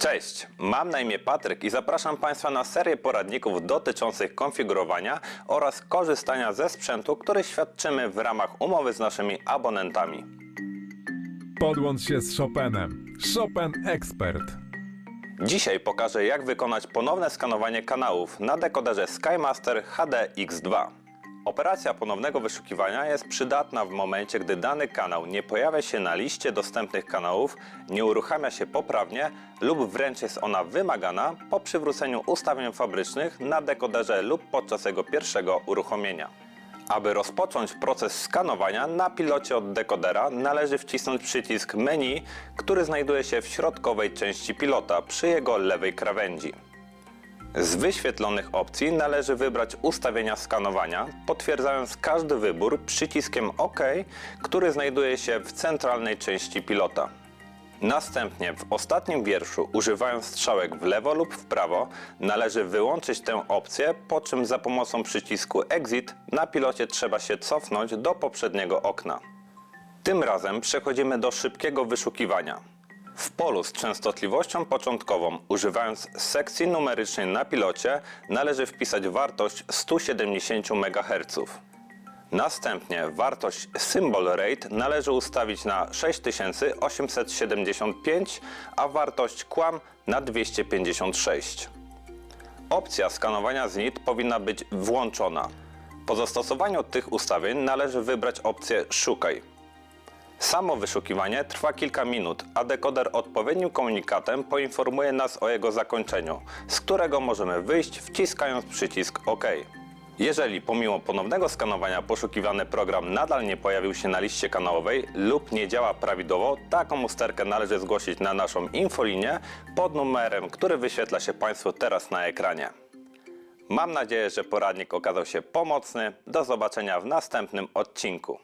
Cześć, mam na imię Patryk i zapraszam Państwa na serię poradników dotyczących konfigurowania oraz korzystania ze sprzętu, który świadczymy w ramach umowy z naszymi abonentami. Podłącz się z Chopinem. Chopin Expert. Dzisiaj pokażę jak wykonać ponowne skanowanie kanałów na dekoderze SkyMaster HD-X2. Operacja ponownego wyszukiwania jest przydatna w momencie, gdy dany kanał nie pojawia się na liście dostępnych kanałów, nie uruchamia się poprawnie lub wręcz jest ona wymagana po przywróceniu ustawień fabrycznych na dekoderze lub podczas jego pierwszego uruchomienia. Aby rozpocząć proces skanowania, na pilocie od dekodera należy wcisnąć przycisk menu, który znajduje się w środkowej części pilota przy jego lewej krawędzi. Z wyświetlonych opcji należy wybrać ustawienia skanowania, potwierdzając każdy wybór przyciskiem OK, który znajduje się w centralnej części pilota. Następnie w ostatnim wierszu, używając strzałek w lewo lub w prawo, należy wyłączyć tę opcję, po czym za pomocą przycisku Exit na pilocie trzeba się cofnąć do poprzedniego okna. Tym razem przechodzimy do szybkiego wyszukiwania. W polu z częstotliwością początkową, używając sekcji numerycznej na pilocie, należy wpisać wartość 170 MHz. Następnie wartość Symbol Rate należy ustawić na 6875, a wartość Kłam na 256. Opcja skanowania z NIT powinna być włączona. Po zastosowaniu tych ustawień należy wybrać opcję Szukaj. Samo wyszukiwanie trwa kilka minut, a dekoder odpowiednim komunikatem poinformuje nas o jego zakończeniu, z którego możemy wyjść wciskając przycisk OK. Jeżeli pomimo ponownego skanowania poszukiwany program nadal nie pojawił się na liście kanałowej lub nie działa prawidłowo, taką usterkę należy zgłosić na naszą infolinię pod numerem, który wyświetla się Państwu teraz na ekranie. Mam nadzieję, że poradnik okazał się pomocny. Do zobaczenia w następnym odcinku.